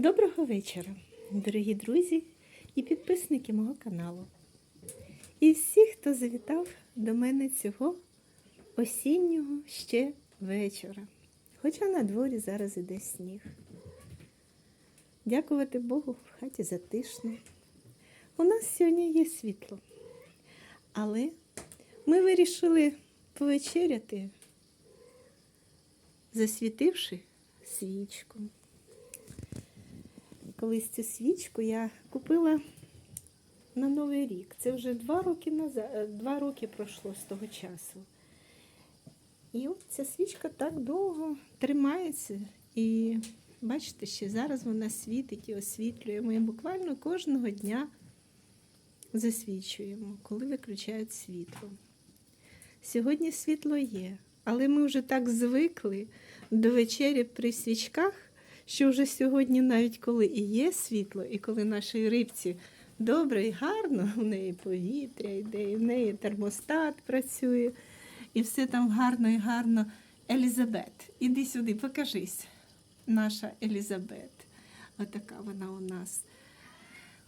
Доброго вечора, дорогі друзі і підписники мого каналу. І всі, хто завітав до мене цього осіннього ще вечора. Хоча на дворі зараз іде сніг. Дякувати Богу, в хаті затишно. У нас сьогодні є світло. Але ми вирішили повечеряти, засвітивши свічку. Колись цю свічку я купила на Новий рік. Це вже два роки назад, е, два роки пройшло з того часу. І от ця свічка так довго тримається. І бачите, ще зараз вона світить і освітлює. Ми буквально кожного дня засвічуємо, коли виключають світло. Сьогодні світло є, але ми вже так звикли до вечері при свічках, що вже сьогодні, навіть коли і є світло, і коли нашій рибці добре і гарно, у неї повітря йде, і в неї термостат працює, і все там гарно і гарно. Елізабет, іди сюди, покажись. Наша Елізабет. Отака вона у нас.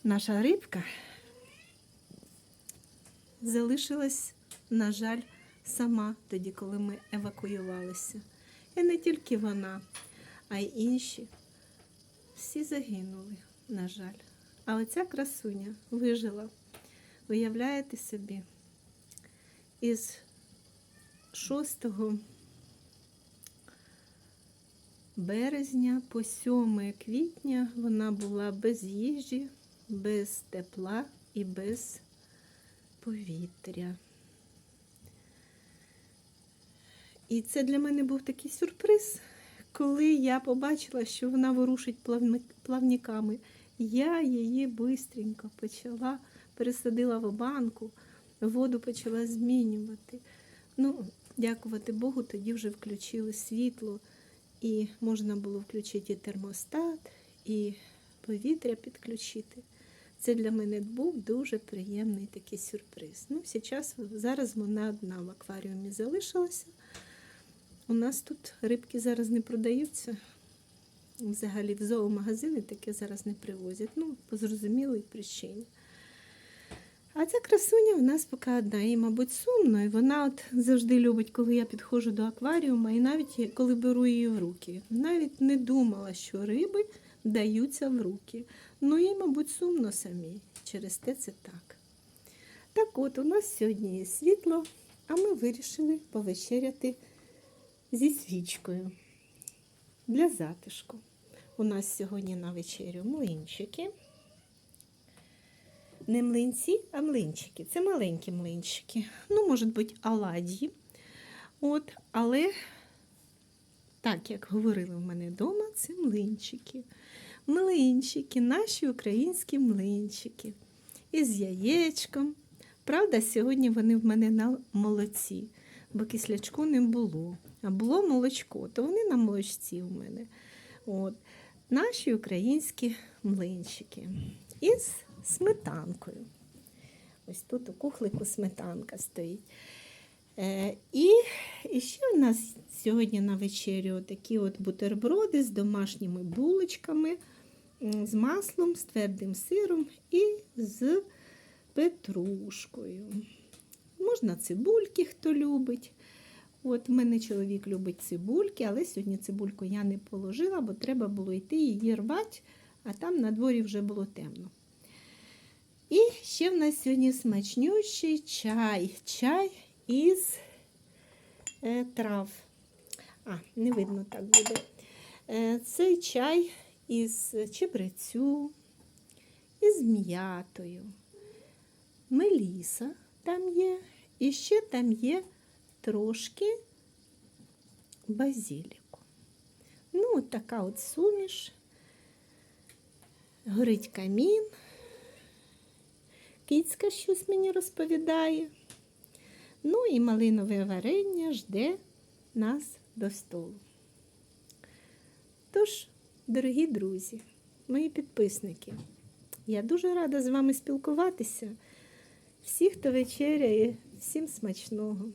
Наша рибка залишилась, на жаль, сама тоді, коли ми евакуювалися. І не тільки вона, а й інші. Всі загинули, на жаль. А оця красуня вижила. Уявляєте собі, із 6 березня по 7 квітня вона була без їжі, без тепла і без повітря. І це для мене був такий сюрприз, коли я побачила, що вона ворушить плавниками. Я її бистренько почала, пересадила в банку, воду почала змінювати. Ну, дякувати Богу, тоді вже включили світло, і можна було включити і термостат, і повітря підключити. Це для мене був дуже приємний такий сюрприз. Ну, зараз, зараз вона одна в акваріумі залишилася. У нас тут рибки зараз не продаються. Взагалі в зоомагазини таке зараз не привозять. Ну, по зрозумілій причині. А ця красуня у нас поки одна. Їй, мабуть, сумно. І вона от завжди любить, коли я підходжу до акваріума, і навіть коли беру її в руки. Навіть не думала, що риби даються в руки. Ну, їй, мабуть, сумно самій. Через те це так. Так от, у нас сьогодні є світло, а ми вирішили повечеряти зі свічкою для затишку. У нас сьогодні на вечерю млинчики. Не млинці, а млинчики. Це маленькі млинчики. Ну, можуть бути оладьї. От, але, так як говорили в мене вдома, це млинчики. Млинчики, наші українські млинчики. Із яєчком. Правда, сьогодні вони в мене на молоці, бо кислячку не було. А було молочко, то вони на молочці у мене. От. Наші українські млинчики із сметанкою. Ось тут у кухлику сметанка стоїть. Е, і, і ще у нас сьогодні на вечерю такі от бутерброди з домашніми булочками, з маслом, з твердим сиром і з петрушкою. Можна цибульки, хто любить. От в мене чоловік любить цибульки, але сьогодні цибульку я не положила, бо треба було йти її рвати, а там на дворі вже було темно. І ще в нас сьогодні смачнющий чай. Чай із е, трав. А, не видно так буде. Е, цей чай із чебрецю, із м'ятою. Меліса там є. І ще там є трошки базіліку. Ну, от така от суміш. Горить камін. Кицька щось мені розповідає. Ну і малинове варення жде нас до столу. Тож, дорогі друзі, мої підписники, я дуже рада з вами спілкуватися. Всі, хто вечеряє, всім смачного.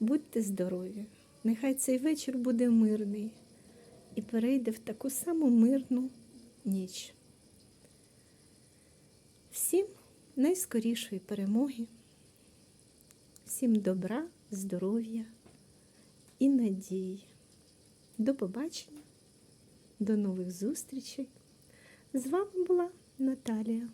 Будьте здорові! Нехай цей вечір буде мирний, і перейде в таку саму мирну ніч. Всім найскорішої перемоги, всім добра, здоров'я і надії. До побачення, до нових зустрічей. З вами була Наталія.